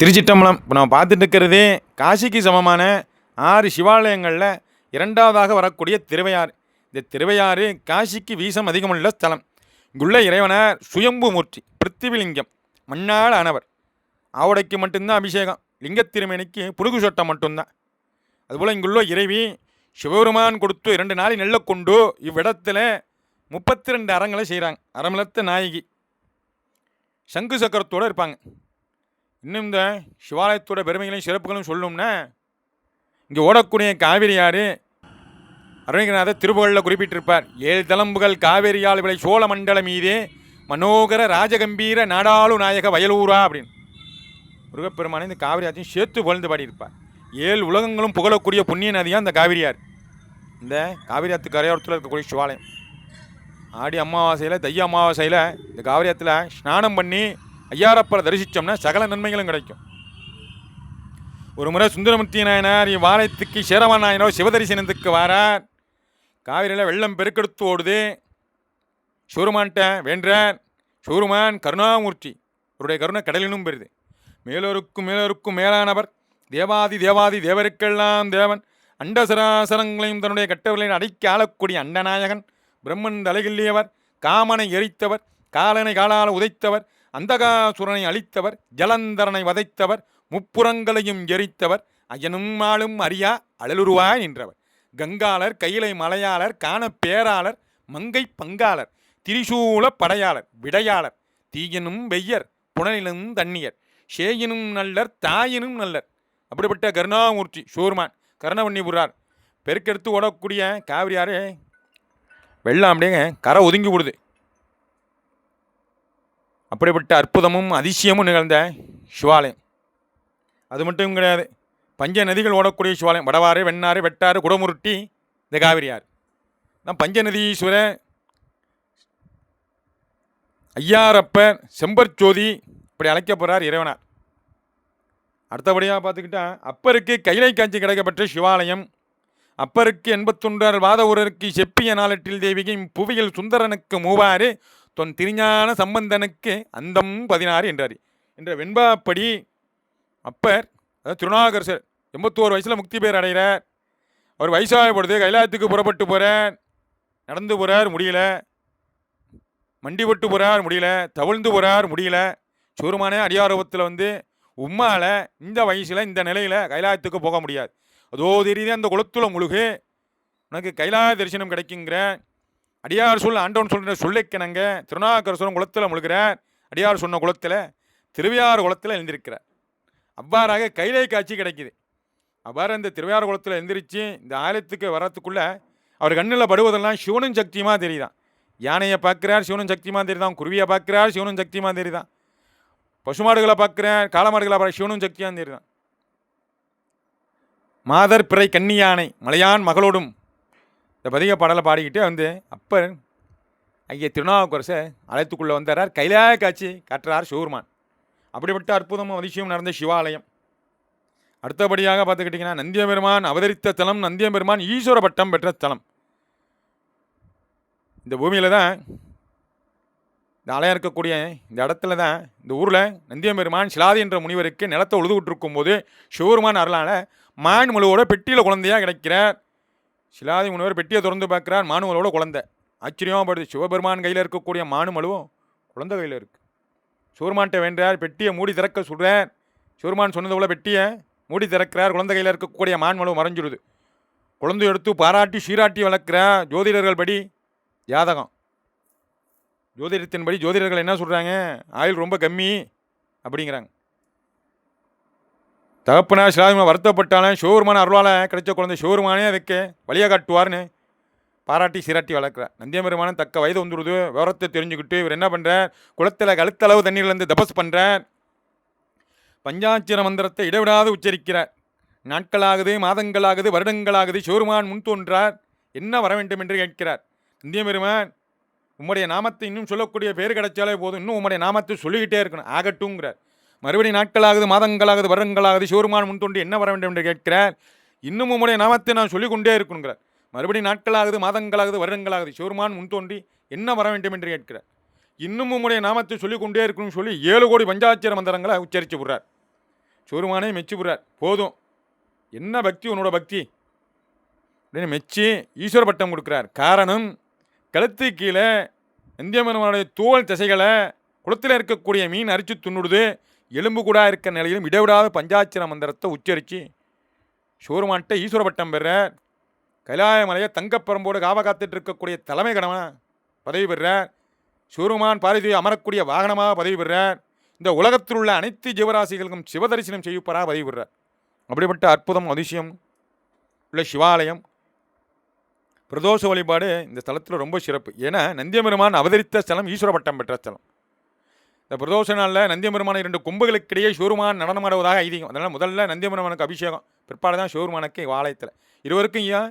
திருச்சிட்டம்பலம் இப்போ நம்ம பார்த்துட்டு இருக்கிறது காசிக்கு சமமான ஆறு சிவாலயங்களில் இரண்டாவதாக வரக்கூடிய திருவையாறு. இந்த திருவையாறு காசிக்கு வீசம் அதிகமுள்ள ஸ்தலம். இங்குள்ள இறைவனார் சுயம்பு மூர்த்தி பிருத்திவிலிங்கம் மண்ணால் ஆனவர். ஆவுடைக்கு மட்டும்தான் அபிஷேகம் லிங்கத்திருமேனிக்கு புடுகு சொட்டம் மட்டும்தான். அதுபோல் இங்குள்ள இறைவி சிவபெருமான் கொடுத்து இரண்டு நாளை நெல்ல கொண்டு இவ்விடத்தில் முப்பத்தி ரெண்டு அறங்களை செய்கிறாங்க அறமலத்த நாயகி. சங்கு சக்கரத்தோடு இருப்பாங்க. இன்னும் இந்த சிவாலயத்தோட பெருமைகளையும் சிறப்புகளும் சொல்லணும்னா இங்கே ஓடக்கூடிய காவிரி ஆறு அருணகிரிநாதர் திருப்புகளில் குறிப்பிட்டிருப்பார். ஏழு தளம்புகள் காவேரியால் விளை சோழ மண்டலம் மீதே மனோகர ராஜகம்பீர நாடாளு நாயக வயலூரா அப்படின்னு. முருகப்பெருமானை இந்த காவிரி ஆற்றையும் சேர்த்து புகழ்ந்து பாடியிருப்பார். ஏழு உலகங்களும் புகழக்கூடிய புண்ணிய நதியாக இந்த காவிரியார். இந்த காவிரி ஆற்று கரையோரத்தில் இருக்கக்கூடிய சிவாலயம். ஆடி அமாவாசையில் தைய அமாவாசையில் இந்த காவிரி ஆற்றுல ஸ்நானம் பண்ணி ஐயாரப்பரை தரிசித்தோம்னா சகல நன்மைகளும் கிடைக்கும். ஒரு முறை சுந்தரமூர்த்தி நாயனார் இவ்வாலயத்துக்கு சேரவன் நாயனோ சிவதரிசனத்துக்கு வாரார். காவிரியில் வெள்ளம் பெருக்கெடுத்து ஓடுது. சூருமான்ட்ட வேண்டார் சூருமான் கருணாமூர்த்தி அவருடைய கருணை கடலினும் பெறுது. மேலோருக்கும் மேலோருக்கும் மேலானவர் தேவாதி தேவாதி தேவருக்கெல்லாம் தேவன். அண்டசராசரங்களையும் தன்னுடைய கட்டவர்களை அடைக்கி ஆளக்கூடிய அண்டநாயகன் பிரம்மன் தலைகில்லியவர் காமனை எரித்தவர் காலனை காலால் உதைத்தவர் அந்தகாசுரனை அழித்தவர் ஜலந்தரனை வதைத்தவர் முப்புறங்களையும் எரித்தவர் அயனும் ஆளும் அறியா அழலுருவாய் நின்றவர். கங்காளர் கையிலை மலையாளர் காண பேராளர் மங்கை பங்காளர் திரிசூல படையாளர் விடையாளர் தீயினும் வெய்யர் புனலினும் தண்ணியர் ஷேயினும் நல்லர் தாயினும் நல்லர். அப்படிப்பட்ட கருணாமூர்த்தி சூர்மான் கருணவண்ணி புறார் பெருக்கெடுத்து ஓடக்கூடிய காவிரியாரே வெள்ளம் அப்படியே கரை ஒதுங்கி விடுது. அப்படிப்பட்ட அற்புதமும் அதிசயமும் நிகழ்ந்த சிவாலயம். அது மட்டும் கிடையாது பஞ்ச நதிகள் ஓடக்கூடிய சிவாலயம். வடவாறு வெண்ணாறு வெட்டாறு குடமுருட்டி இந்த காவிரியார் நான் பஞ்சநதீஸ்வரர் ஐயாரப்பர் செம்பர்ச்சோதி இப்படி அழைக்கப்படுறார் இறைவனார். அடுத்தபடியாக பார்த்துக்கிட்டா அப்பருக்கு கைலை காஞ்சி கிடைக்கப்பட்ட சிவாலயம் அப்பருக்கு எண்பத்தொன்றாறு வாத ஊரருக்கு செப்பிய நாளட்டில் தேவிகை புவியில் சுந்தரனுக்கு மூவாறு தொன் திருஞான சம்பந்தனுக்கு அந்தம் பதினாறு என்றார். என்ற வெண்பாப்படி அப்பர் அதாவது திருநாகரசர் எண்பத்தோரு வயசில் முக்தி பேர் அடைகிறார். அவர் வயசாக பொழுது கைலாயத்துக்கு புறப்பட்டு போகிறார் நடந்து போகிறார் முடியல. மண்டிபட்டு போகிறார் முடியல. தவிழ்ந்து போகிறார் முடியல. சூருமான அடியாரூபத்தில் வந்து உம்மால இந்த வயசில் இந்த நிலையில் கைலாயத்துக்கு போக முடியாது. அதோ தெரியுது அந்த குளத்துல முழுகு. உனக்கு கைலாய தரிசனம் கிடைக்குங்கிற அடியார் சொல் ஆண்டவன் சொல்கிற சொல்லிக்கணங்க. திருநாகரசுரம் குளத்தில் முழுகிறார். அடியார் சொன்ன குளத்தில் திருவையார் குளத்தில் எழுந்திருக்கிறார். அவ்வாறாக கைலை காட்சி கிடைக்குது. அவ்வாறு இந்த திருவையார் குளத்தில் எழுந்திரிச்சு இந்த ஆலயத்துக்கு வர்றதுக்குள்ளே அவர் கண்ணில் படுவதெல்லாம் சிவனும் சக்தியுமா தெரியுதான். யானையை பார்க்குறார் சிவனும் சக்தியுமா தெரியுதான். குருவியை பார்க்குறார் சிவனும் சக்தியுமா தெரியுதான். பசுமாடுகளை பார்க்குறார் காலமாடுகளை பார்க்குற சிவனும் சக்தியாக தெரியுதான். மாதர் பிறை கன்னி யானை மலையான் மகளோடும் இந்த பதிக பாடலை பாடிக்கிட்டே வந்து அப்பர் ஐயா திருநாவுக்கரசை அழைத்துக்குள்ளே வந்தார் கைலாய காட்சி காட்டுறார் சிவருமான் அப்படிப்பட்ட அற்புதமும் அதிசயம் நடந்த சிவாலயம். அடுத்தபடியாக பார்த்துக்கிட்டிங்கன்னா நந்தியபெருமான் அவதரித்த தலம் நந்தியபெருமான் ஈஸ்வர பட்டம் பெற்ற தலம். இந்த பூமியில் தான் இந்த அலையாக இருக்கக்கூடிய இந்த இடத்துல தான் இந்த ஊரில் நந்தியபெருமான் சிலாதி என்ற முனிவருக்கு நிலத்தை உழுது இருக்கும்போது சிவருமான் அருளான மான் முழுவோட பெட்டியில் குழந்தையாக கிடைக்கிறார். சிலாதி முனிவர் பெட்டியை திறந்து பார்க்குறார். மானுமலோட குழந்தை. ஆச்சரியமாகப்படுது. சிவபெருமான் கையில் இருக்கக்கூடிய மானுமலுவும் குழந்தை கையில் இருக்குது சூர்மான்ட்ட வேண்டார் பெட்டியை மூடி திறக்க சொல்கிறார் சூர்மான் சொன்னது போல பெட்டியை மூடி திறக்கிறார். குழந்தை கையில் இருக்கக்கூடிய மான்மலவு மறைஞ்சிடுது. குழந்தை எடுத்து பாராட்டி சீராட்டி வளர்க்குற ஜோதிடர்கள் படி ஜாதகம். ஜோதிடத்தின்படி ஜோதிடர்கள் என்ன சொல்கிறாங்க ஆயுள் ரொம்ப கம்மி அப்படிங்கிறாங்க. தகப்பனா சிலாதிமா வருத்தப்பட்டாலும் சிவருமான அருளால் கிடைச்ச குழந்தை சிவருமானே வைக்க வழியாக காட்டுவார்னு பாராட்டி சீராட்டி வளர்க்குறார். நந்தியபெருமானம் தக்க வயது வந்துடுது விவரத்தை தெரிஞ்சுக்கிட்டு இவர் என்ன பண்ணுறார் குளத்தில் கழுத்தளவு தண்ணீர்லேருந்து தபஸ் பண்ணுறார் பஞ்சாட்சர மந்திரத்தை இடைவிடாது உச்சரிக்கிறார். நாட்களாகுது மாதங்களாகுது வருடங்களாகுது சிவருமான் முன் தோன்றார். என்ன வர வேண்டும் என்று கேட்கிறார். நந்தியபெருமான் உம்முடைய நாமத்தை இன்னும் சொல்லக்கூடிய பேர் கிடைச்சாலே போதும். இன்னும் உம்முடைய நாமத்தை சொல்லிக்கிட்டே இருக்கணும். ஆகட்டுங்கிறார் மறுபடி நாட்களாகுது மாதங்களாகுது வருடங்களாகுது சிவருமான் முன் தோன்றி என்ன வர வேண்டும் என்று கேட்கிறார்? இன்னும் உம்முடைய நாமத்தை நான் சொல்லிக்கொண்டே இருக்கணுங்கிறார். மறுபடி நாட்களாகுது மாதங்களாகுது வருடங்களாகுது சிவருமான் முன் தோன்றி என்ன வர வேண்டும் என்று கேட்கிறார். இன்னும் உம்முடைய நாமத்தை சொல்லிக்கொண்டே இருக்கணும்னு சொல்லி ஏழு கோடி பஞ்சாட்சிர மந்திரங்களை உச்சரித்து விடுறார் சிவருமானே மெச்சு விடுறார் போதும். என்ன பக்தி? உன்னோட பக்தி. அப்படின்னு மெச்சி ஈஸ்வர பட்டம் கொடுக்குறார். காரணம் கழுத்து கீழே நந்தியம்மனுடைய தோல் திசைகளை குளத்தில் இருக்கக்கூடிய மீன் அரிச்சு துண்ணுடுது. எலும்பு கூட இருக்க நிலையிலும் இடைவிடாத பஞ்சாட்சர மந்திரத்தை உச்சரித்து சிவருமான்ட்ட ஈஸ்வர பட்டம் பெற கைலாயமலையை தங்கப்பரம்போடு காவ காத்துட்டு இருக்கக்கூடிய தலைமை கணவன் பதவி பெறார் சிவருமான் பாரதி அமரக்கூடிய வாகனமாக பதவி பெறார் இந்த உலகத்தில் உள்ள அனைத்து ஜீவராசிகளுக்கும் சிவதரிசனம் செய்யப்படா பதவி பெறார் அப்படிப்பட்ட அற்புதம் அதிசயம் உள்ள சிவாலயம். பிரதோஷ வழிபாடு இந்த ஸ்தலத்தில் ரொம்ப சிறப்பு. ஏன்னா நந்தியபெருமான் அவதரித்த ஸ்தலம் ஈஸ்வர பட்டம் பெற்ற ஸ்தலம். இந்த பிரதோஷ நாளில் நந்தியபெருமான இரண்டு கொம்புகளுக்கிடையே சிவருமான் நடனமாடுவதாக ஐதீகம். அதனால் முதல்ல நந்தியபெருமானுக்கு அபிஷேகம் பிற்பாடு தான் சிவருமானுக்கு வாலயத்தில் இருவருக்கும் ஏன்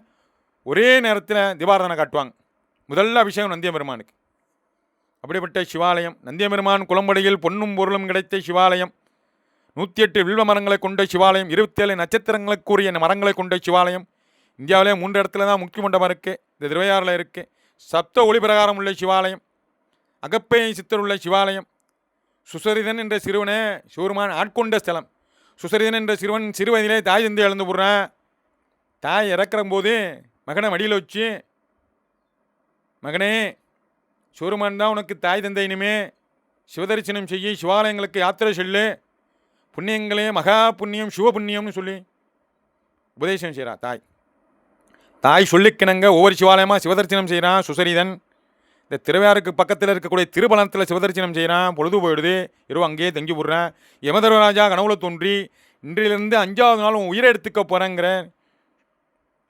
ஒரே நேரத்தில் திபாரதனை காட்டுவாங்க. முதல்ல அபிஷேகம் நந்தியபெருமானுக்கு அப்படிப்பட்ட சிவாலயம் நந்தியபெருமான் குளம்படியில் பொன்னும் பொருளும் கிடைத்த சிவாலயம் நூற்றி எட்டு வில்வ மரங்களை கொண்ட சிவாலயம் இருபத்தேழு நட்சத்திரங்களுக்குரிய மரங்களை கொண்ட சிவாலயம் இந்தியாவிலே மூன்று இடத்துல தான் முக்கிய மண்டபம் இருக்குது இந்த திருவையாறில் இருக்குது சப்த ஒளி பிரகாரம் உள்ள சிவாலயம் அகப்பை சித்தர் உள்ள சிவாலயம் சுசரிதன் என்ற சிறுவனே சிவருமான் ஆட்கொண்ட ஸ்தலம். சுசரிதன் என்ற சிறுவன் சிறு வயதிலே தாய் தந்தை இழந்து போடுறான் தாய் இறக்குற போது மகனை மடியில் வச்சு மகனே சிவருமான் தான் உனக்கு தாய் தந்தை இனிமே. சிவதரிசனம் செய்ய சிவாலயங்களுக்கு யாத்திரை செல்லு. புண்ணியங்களே மகா புண்ணியம் சிவ புண்ணியம்னு சொல்லி உபதேசம் செய்கிறா தாய். தாய் சொல்லிக்கிணங்க ஒவ்வொரு சிவாலயமாக சிவதரிசனம் செய்கிறான் சுசரிதன். இந்த திருவையாருக்கு பக்கத்தில் இருக்கக்கூடிய திருபலனத்தில் சிவதரிசனம் செய்கிறான் பொழுது போயிடுது. இரவு அங்கேயே தங்கி விடுறேன் யமதர்மராஜா கனவுல தோன்றி இன்றிலிருந்து அஞ்சாவது நாள் உன் உயிரை எடுத்துக்க போகிறேங்கிற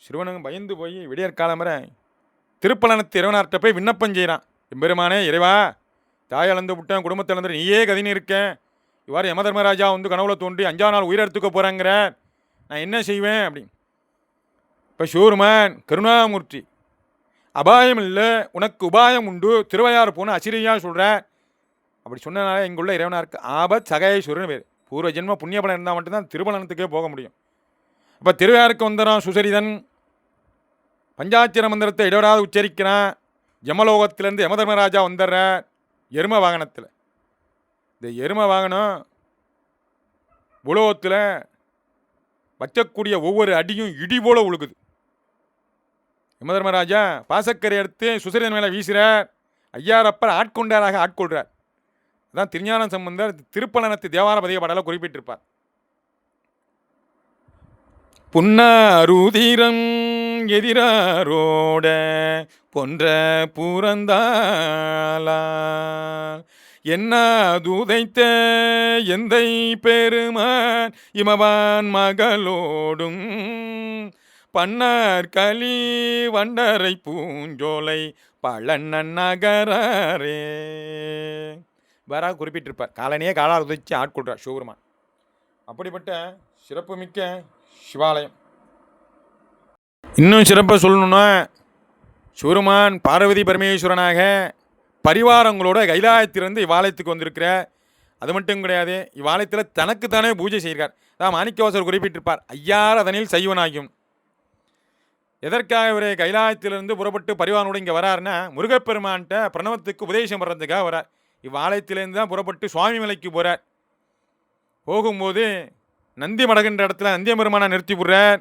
சிறுவனுங்க பயந்து போய் விடியற் காலம்புற திருப்பலனத்து இறைவனார்கிட்ட போய் விண்ணப்பம் செய்கிறான் எம்பெருமானே இறைவா தாய் இழந்து விட்டேன் குடும்பத்தை இழந்து நீயே கதினி இருக்கேன் இவ்வாறு யமதர்மராஜா வந்து கனவுல தோன்றி அஞ்சாவது நாள் உயிரை எடுத்துக்க போகிறேங்கிற நான் என்ன செய்வேன் அப்படின்னு. இப்போ ஷூர்மேன் கருணாமூர்த்தி அபாயம் இல்லை உனக்கு உபாயம் உண்டு திருவையாறு போன அசிரியாக சொல்கிறேன் அப்படி சொன்னனால இங்குள்ள இறைவனாருக்கு ஆபத் சகேஸ்வரன் பேர். பூர்வ ஜென்ம புண்ணியபலம் இருந்தால் மட்டும்தான் திருவலனத்துக்கே போக முடியும். அப்போ திருவையாருக்கு வந்தறான் சுசரிதன். பஞ்சாட்சிர மந்திரத்தை இடைவிடாது உச்சரிக்கிறான். யமலோகத்திலேருந்து யமதர்மராஜா வந்துடுற எரும வாகனத்தில். இந்த எரும வாகனம் உலோகத்தில் வைக்கக்கூடிய ஒவ்வொரு அடியும் இடி போல உழுகுது. யமதர்மராஜா பாசக்கரை எடுத்து சுசரிதன் மேலே வீசுகிறார் ஐயாரப்பர் ஆட்கொண்டாராக ஆட்கொள்கிறார் அதான் திருஞான சம்பந்தர் திருப்பலனத்து தேவார பதிக பாடல குறிப்பிட்டிருப்பார். புன்னாருதிரம் எதிராரோட பொன்ற புறந்தாளா என்ன தூதைத்த எந்தை பெருமான் இமவான் மகளோடும் பன்னார் களி வண்டரை பூஞ்சோலை பழநன் நகரே வேற குறிப்பிட்டிருப்பார். காலனியே காலால் உதைச்சு ஆட்கொள்கிறார் சிவபெருமான். அப்படிப்பட்ட சிறப்புமிக்க சிவாலயம். இன்னும் சிறப்பாக சொல்லணும்னா சிவருமான் பார்வதி பரமேஸ்வரனாக பரிவாரங்களோட கைலாயத்திலிருந்து இவ்வாலயத்துக்கு வந்திருக்கிற அது மட்டும் கிடையாது இவ்வாலயத்தில் தனக்குத்தானே பூஜை செய்கிறார். அதான் மாணிக்கவாசர் குறிப்பிட்டிருப்பார் ஐயார் அதனில் செய்வனாகும் எதற்காக இவர் கைலாயத்திலிருந்து புறப்பட்டு பரிவானோடு இங்கே வராருன்னா முருகப்பெருமான்கிட்ட பிரணவத்துக்கு உபதேசம் பண்ணுறதுக்காக வரார். இவ்வாலயத்திலேருந்து தான் புறப்பட்டு சுவாமி மலைக்கு போகிறார் போகும்போது நந்தி மடகுன்ற இடத்துல நந்திய பெருமானை நிறுத்தி விடுறார்.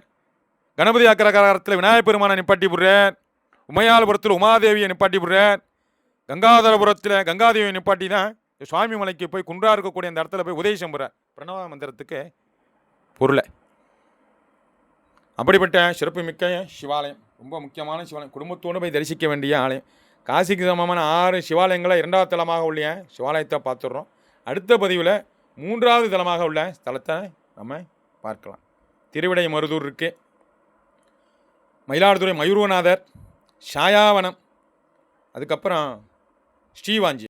கணபதி அக்கரகாரத்தில் விநாயகப் பெருமானை நிப்பாட்டி விடுறார். உமையாலபுரத்தில் உமாதேவியை நிப்பாட்டி விடுறார். கங்காதரபுரத்தில் கங்காதேவியை நிப்பாட்டி தான் சுவாமி மலைக்கு போய் குன்றா இருக்கக்கூடிய அந்த இடத்துல போய் உதயசம் போகிறார் பிரணவ மந்திரத்துக்கு பொருளை. அப்படிப்பட்ட சிறப்புமிக்க சிவாலயம் ரொம்ப முக்கியமான சிவாலயம். குடும்பத்தோடு போய் தரிசிக்க வேண்டிய ஆலயம். காசிக்கு சமமான ஆறு சிவாலயங்களை இரண்டாவது தலமாக உள்ள சிவாலயத்தை பார்த்துடுறோம். அடுத்த பதிவில் மூன்றாவது தலமாக உள்ள ஸ்தலத்தை நம்ம பார்க்கலாம். திருவிடை மருதூர் இருக்குது மயிலாடுதுறை மயூர்வநாதர் ஷாயாவனம் அதுக்கப்புறம் ஸ்ரீவாஞ்சி.